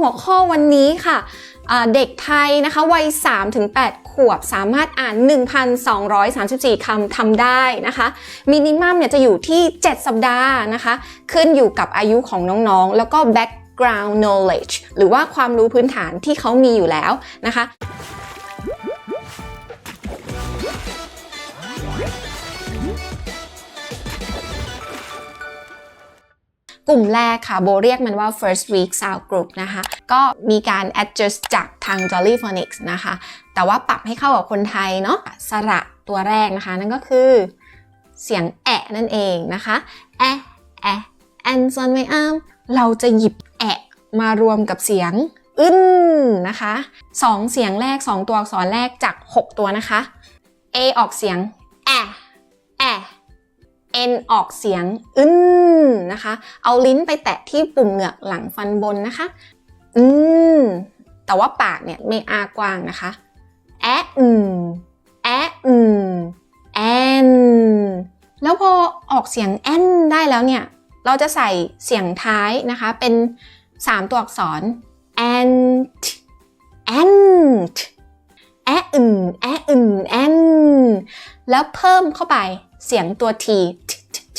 หัวข้อวันนี้ค่ะเด็กไทยนะคะวัย 3-8 ขวบสามารถอ่าน 1,234 คำทำได้นะคะมินิมัมเนี่ยจะอยู่ที่ 7 สัปดาห์นะคะ ขึ้นอยู่กับอายุของน้องๆ แล้วก็ background knowledge หรือว่าความรู้พื้นฐานที่เขามีอยู่แล้วนะคะ กลุ่มแรกค่ะโบเรียกมันว่า first week sound group นะคะ ก็มีการ adjust จากทาง Jolly Phonics นะคะ แต่ว่าปรับให้เข้ากับคนไทยเนาะสระตัวแรกนะคะ นั่นก็คือเสียงแอะนั่นเองนะคะแอะแอะ and son my arm เราจะหยิบแอะมารวมกับเสียงอึ้นนะคะสองเสียงแรกสองตัวอักษรแรกจาก 6 ตัวนะคะ A ออกเสียง N ออกเสียงอึ้นนะคะ เอาลิ้นไปแตะที่ปุ่มเหงือกหลังฟันบนนะคะ อืม แต่ว่าปากเนี่ยไม่อากว้างนะคะ แอะอืมแอะอืมแอนแล้วพอออกเสียงแอนได้แล้วเนี่ย เราจะใส่เสียงท้ายนะคะ เป็น 3 ตัวอักษร ant ant แอะอึนแอะอึนแอนแล้วเพิ่มเข้าไปเสียงตัว t t t t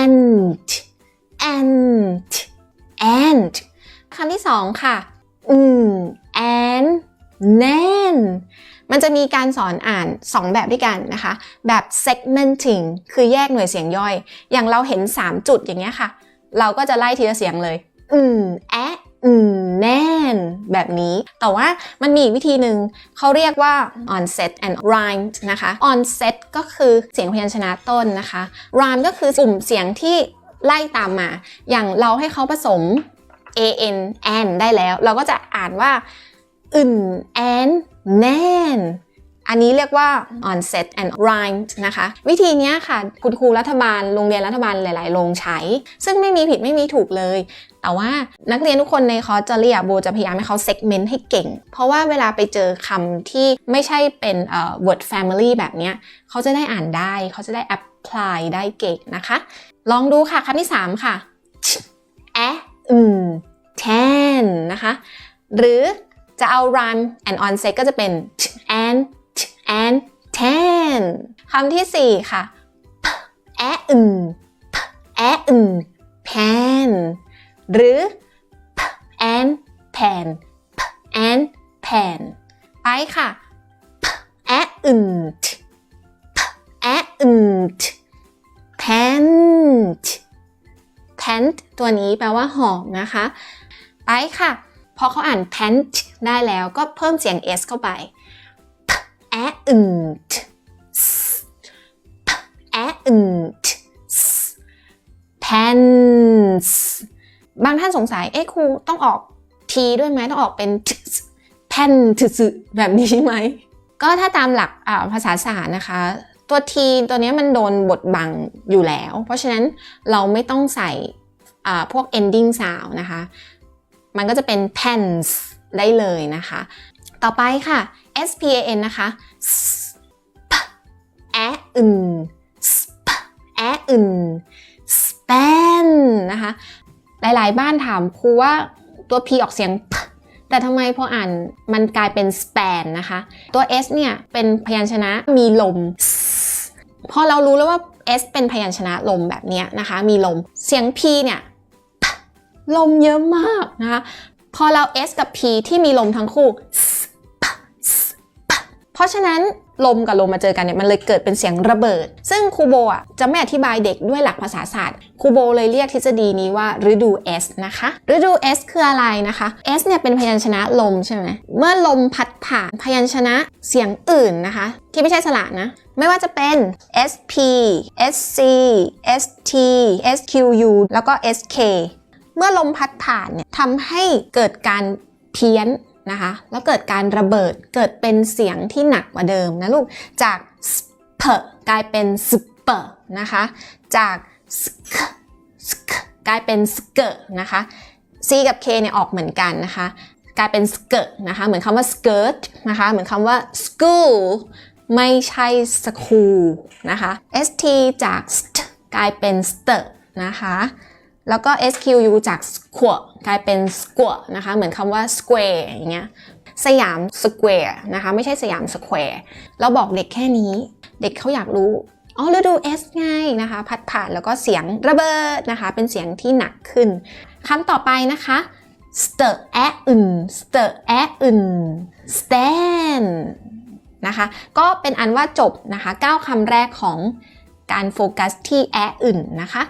ant ant ant คำที่สองค่ะอืม and nan มันจะมีการสอนอ่าน 2 แบบด้วยกันนะคะ แบบ segmenting คือแยกหน่วยเสียงย่อย อย่างเราเห็น 3 จุดอย่างเงี้ยค่ะ เราก็จะไล่ทีละเสียงเลย อืมแอ อืมแน่นแบบนี้ แต่ว่ามันมีวิธีหนึ่งเขาเรียกว่า onset and rhyme นะคะ onset ก็คือเสียงพยัญชนะต้นนะคะ rhyme ก็คือกลุ่มเสียงที่ไล่ตามมา อย่างเราให้เขาผสม an an ได้แล้ว เราก็จะอ่านว่าอึนแอนแน่น อันนี้เรียกว่า onset and rhyme นะคะ วิธีนี้ค่ะคุณครูรัฐบาลโรงเรียนรัฐบาลหลาย ๆ โรงใช้ ซึ่งไม่มีผิดไม่มีถูกเลย แต่ว่านักเรียนทุกคนในคอร์สจะเรียกโบจะพยายามให้เขา segment ให้เก่ง เพราะว่าเวลาไปเจอคำที่ไม่ใช่เป็น word family แบบนี้เขาจะได้อ่านได้เขาจะได้ apply ได้เก่งนะคะ ลองดูค่ะคำที่ 3 ค่ะแออืม ten นะคะ หรือจะเอา rhyme and onset ก็จะเป็น and and ten คำที่ 4 ค่ะแอะอึมแอะอึม pan หรือ and pan and pan ไปค่ะแอะอึมแอะอึม pant pant ตัวนี้แปลว่าหอมนะคะ ไปค่ะ พอเขาอ่าน pant ได้แล้วก็เพิ่มเสียง s เข้าไป อะอึมแออึม pants บางท่านสงสัย เอ๊ะครูต้องออก t ด้วยไหมต้องออกเป็น pen ถึแบบนี้ไหม ก็ถ้าตามหลักภาษาศาสตร์นะคะ ตัว t ตัวนี้มันโดนบทบังอยู่แล้ว เพราะฉะนั้นเราไม่ต้องใส่พวก ending sound นะคะ มันก็จะเป็น pens ได้เลยนะคะ ต่อไปค่ะ s p a n นะคะ sp แออึน sp แออึน span นะคะ หลายๆ บ้านถามครูว่าตัว p ออกเสียง p แต่ทำไมพออ่านมันกลายเป็น span นะคะ ตัว s เนี่ยเป็นพยัญชนะมีลม พอเรารู้แล้วว่า s เป็นพยัญชนะลมแบบเนี้ยนะคะ มีลม เสียง p เนี่ยลมเยอะมากนะคะ พอเรา s กับ p ที่มีลมทั้งคู่ เพราะฉะนั้นลมกับลมมาเจอกันเนี่ยมันเลยเกิดเป็นเสียงระเบิด ซึ่งครูโบอะจะไม่อธิบายเด็กด้วยหลักภาษาศาสตร์ครูโบเลยเรียกทฤษฎีนี้ว่าฤดู S นะคะ ฤดู S คืออะไรนะคะ S เนี่ยเป็นพยัญชนะลมใช่ไหมเมื่อลมพัดผ่านพยัญชนะเสียงอื่นนะคะ ที่ไม่ใช่สระนะ ไม่ว่าจะเป็น SP SC ST SQU แล้วก็ SK เมื่อลมพัดผ่านเนี่ยทำให้เกิดการเพี้ยน นะคะ แล้วเกิดการระเบิดเกิดเป็นเสียงที่หนักกว่าเดิมนะลูก จาก sp กลายเป็น sp นะคะ จาก sk sk กลายเป็น sk นะคะ c กับ k เนี่ยออกเหมือนกันนะคะ กลายเป็น sk นะคะ เหมือนคำว่า skirt นะคะ เหมือนคำว่า school ไม่ใช่ school นะคะ st จาก st กลายเป็น st นะคะ แล้วก็ SQU จาก square กลายเป็น square นะคะ เหมือนคำว่า square อย่างเงี้ย สยาม square นะคะ ไม่ใช่สยาม square เราบอกเด็กแค่นี้ เด็กเขาอยากรู้ อ๋อฤดู S ไงนะคะ พัดผ่านแล้วก็เสียงระเบิดนะคะ เป็นเสียงที่หนักขึ้น คำต่อไปนะคะ stir แอะอึน stir แอะอึน stand นะคะ ก็เป็นอันว่าจบนะคะ 9คำแรกของการโฟกัสที่แอะอึนนะคะ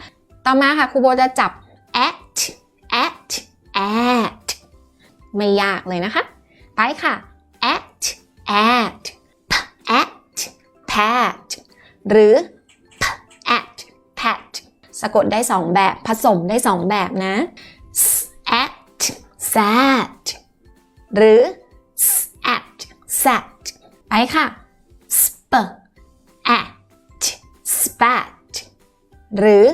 ต่อมาค่ะครูโบจะจับ at at at ไม่ยากเลยนะคะ ไปค่ะ at at p at pat หรือ p at pat สะกดได้สองแบบ ผสมได้สองแบบนะ s at sat หรือ s at sat ไปค่ะ sp at spat หรือ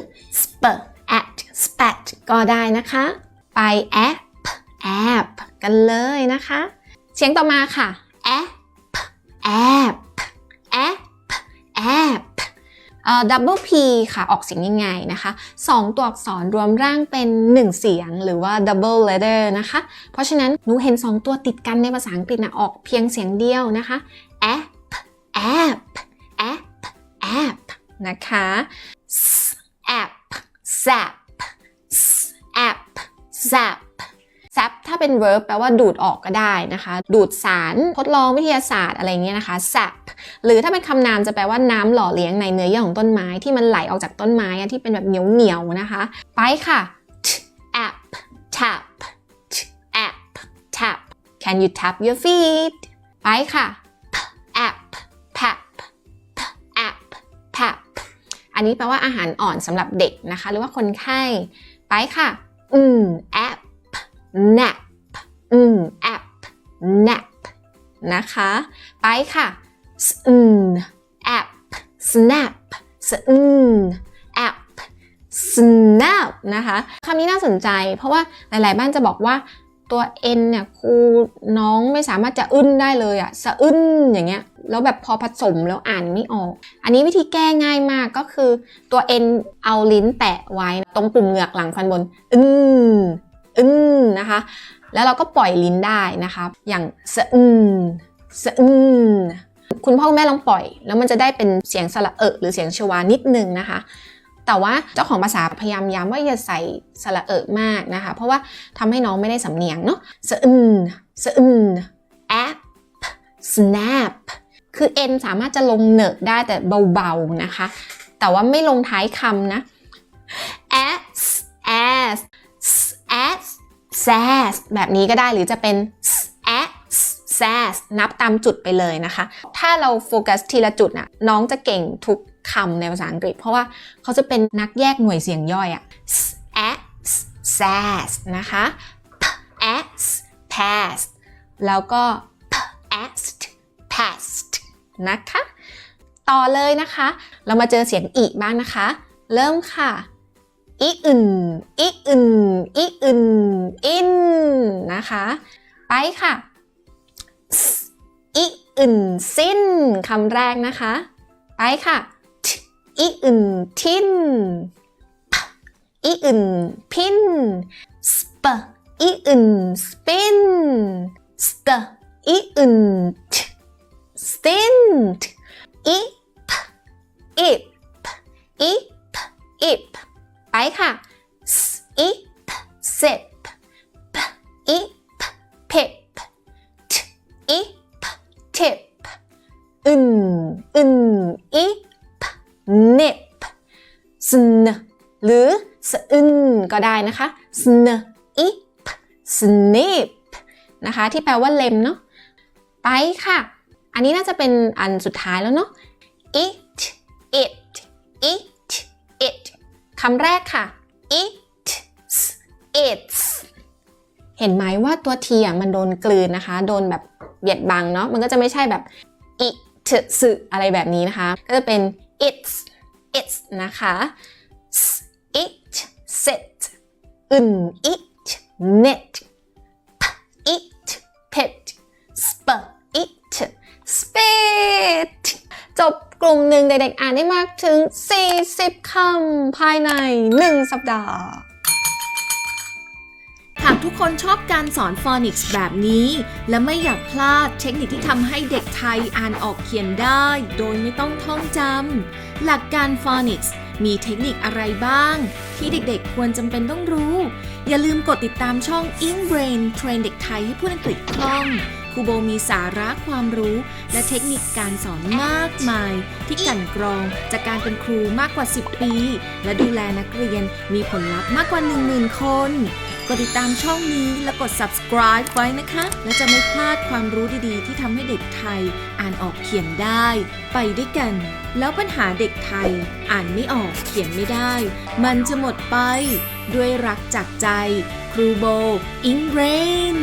at spat ก็ได้นะคะ ไป app app กันเลยนะคะ เสียงต่อมาค่ะ app app app app เอ่อ double p ค่ะ ออกเสียงยังไงนะคะสองตัวอักษรรวมร่างเป็น 1 เสียงหรือว่า double letter นะคะ เพราะฉะนั้นหนูเห็น 2 ตัวติดกันในภาษาอังกฤษนะออกเพียงเสียงเดียวนะคะ app app app app นะคะ zap s app zap zap ถ้าเป็น verb แปลว่าดูดออกก็ได้นะคะ ดูดสารทดลองวิทยาศาสตร์อะไรเงี้ยนะคะ zap หรือถ้าเป็นคำนามจะแปลว่าน้ำหล่อเลี้ยงในเนื้อเยื่อของต้นไม้ที่มันไหลออกจากต้นไม้ที่เป็นแบบเหนียวเหนียวๆนะคะ ไปค่ะ t app tap t app tap can you tap your feet ไปค่ะ อันนี้แปลว่าอาหารอ่อนสำหรับเด็กนะคะ หรือว่าคนไข้ ไปค่ะ อืม app nap อืม app nap นะคะ ไปค่ะ s n app snap s n app snap นะคะคำนี้น่าสนใจเพราะว่าหลาย ๆ บ้านจะบอกว่า ตัว n เนี่ยครูน้องไม่สามารถจะอึ้นได้เลยอะสะอึ้นอย่างเงี้ยแล้วแบบพอผสมแล้วอ่านไม่ออก อันนี้วิธีแก้ง่ายมากก็คือตัว n เอาลิ้นแตะไว้ตรงปุ่มเหงือกหลังฟันบน อึ้นอึ้นนะคะ แล้วเราก็ปล่อยลิ้นได้นะคะ อย่างสะอึ้นสะอึ้นคุณพ่อคุณแม่ลองปล่อย แล้วมันจะได้เป็นเสียงสระเอะหรือเสียงชวานิดนึงนะคะ แต่ว่าเจ้าของภาษาพยายามย้ำว่าอย่าใส่สระเอะมากนะคะ เพราะว่าทำให้น้องไม่ได้สำเนียงเนาะสะอึนสะอึน app snap คือ n สามารถจะลงเหนอะได้แต่เบาๆนะคะ แต่ว่าไม่ลงท้ายคำนะ as as as sas แบบนี้ก็ได้หรือจะเป็น as sas นับตามจุดไปเลยนะคะ ถ้าเราโฟกัสทีละจุดน่ะน้องจะเก่งทุก คำในภาษาอังกฤษ เพราะว่าเขาจะเป็นนักแยกหน่วยเสียงย่อยอะ s s s นะคะ as past แล้วก็ past past นะคะ ต่อเลยนะคะ เรามาเจอเสียงอีบ้างนะคะ เริ่มค่ะอีอึนอีอึนอีอึนอินนะคะ ไปค่ะอีอึนสิ้นคำแรกนะคะ ไปค่ะ ทอีอึนทินพอีอึนพินสปอีอึนสปินสตอีอึนทสตินอีพอีพอีพอีพไปค่ะ sip sip p ip pip t ip tip อึนอึน ip nip sn หรือสอึนก็ได้นะคะ sn ip snip นะคะ ที่แปลว่าเล็มเนาะไปค่ะ อันนี้น่าจะเป็นอันสุดท้ายแล้วเนาะ it it it it คำแรกค่ะ it it's เห็นไหมว่าตัว t อะมันโดนกลืนนะคะ โดนแบบเบียดบังเนาะ มันก็จะไม่ใช่แบบ it สึอะไรแบบนี้นะคะ ก็จะเป็น it's it's นะคะ it sit un it knit p it pet sp it spit จบกลุ่มหนึ่งเด็กๆอ่านได้มากถึง 40 คำภายใน 1 สัปดาห์ หากทุกคนชอบการสอนฟอนิกส์แบบนี้ และไม่อยากพลาดเทคนิคที่ทำให้เด็กไทยอ่านออกเขียนได้ โดยไม่ต้องท่องจำหลักการฟอนิกส์มีเทคนิคอะไรบ้าง ที่เด็กๆ ควรจำเป็นต้องรู้ อย่าลืมกดติดตามช่อง In Brain เทรนเด็กไทยให้พูดอังกฤษคล่องครูโบมีสาระความรู้ และเทคนิคการสอนมากมาย ที่กลั่นกรองจากการเป็นครูมากกว่า 10 ปี และดูแลนักเรียนมีผลลัพธ์มากกว่า 10,000 คน กดติดตามช่องนี้และกด subscribe ไว้นะคะ และจะไม่พลาดความรู้ดีๆ ที่ทำให้เด็กไทยอ่านออกเขียนได้ ไปด้วยกัน แล้วปัญหาเด็กไทยอ่านไม่ออกเขียนไม่ได้ มันจะหมดไป ด้วยรักจากใจ ครูโบอิงเรน